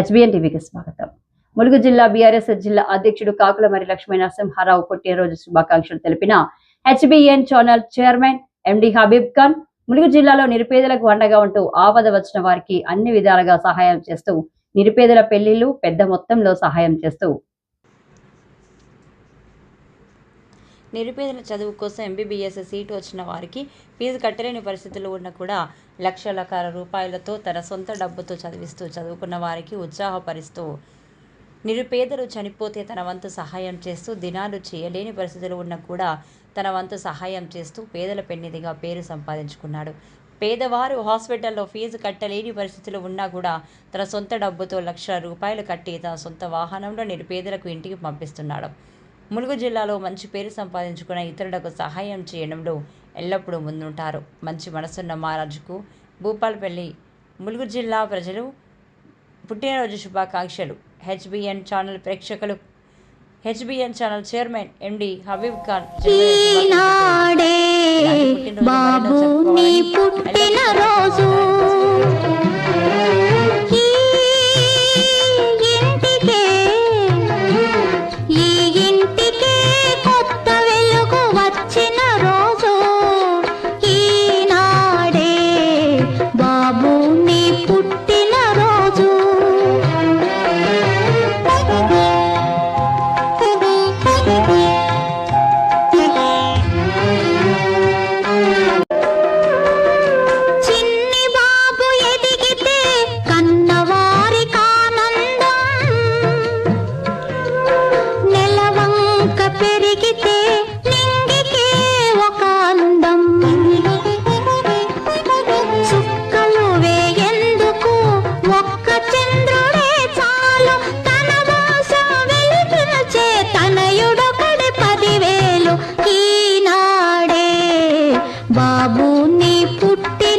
HBN టీవీకి స్వాగతం. ములుగు జిల్లా బీఆర్ఎస్ జిల్లా అధ్యక్షుడు కాకులమరి లక్ష్మీ నరసింహారావు పుట్టినరోజు శుభాకాంక్షలు తెలిపిన HBN channel chairman MD Habib Khan Mulugu జిల్లాలో నిరుపేదలకు అండగా ఉంటూ ఆపద వచ్చిన వారికి అన్ని విధాలుగా సహాయం చేస్తూ నిరుపేదల పెళ్ళిళ్ళు పెద్ద మొత్తంలో సహాయం చేస్తూ నిరుపేదల చదువు కోసం ఎంబీబీఎస్ సీటు వచ్చిన వారికి ఫీజు కట్టలేని పరిస్థితులు ఉన్న కూడా లక్షలకర రూపాయలతో తన సొంత డబ్బుతో చదివిస్తూ చదువుకున్న వారికి ఉత్సాహపరుస్తూ నిరుపేదలు చనిపోతే తన వంతు సహాయం చేస్తూ దినాలు చేయలేని పరిస్థితులు ఉన్నా కూడా తన వంతు సహాయం చేస్తూ పేదల పెన్నిదిగా పేరు సంపాదించుకున్నాడు. పేదవారు హాస్పిటల్లో ఫీజు కట్టలేని పరిస్థితులు ఉన్నా కూడా తన సొంత డబ్బుతో లక్ష రూపాయలు కట్టి తన సొంత వాహనంలో నిరుపేదలకు ఇంటికి పంపిస్తున్నాడు. ములుగు జిల్లాలో మంచి పేరు సంపాదించుకున్న ఇతరులకు సహాయం చేయడంలో ఎల్లప్పుడూ ముందుంటారు. మంచి మనసున్న మహారాజుకు భూపాలపల్లి ములుగు జిల్లా ప్రజలు పుట్టినరోజు శుభాకాంక్షలు. హెచ్బిఎన్ ఛానల్ ప్రేక్షకులు HBN channel chairman MD Habib Khan పుట్టి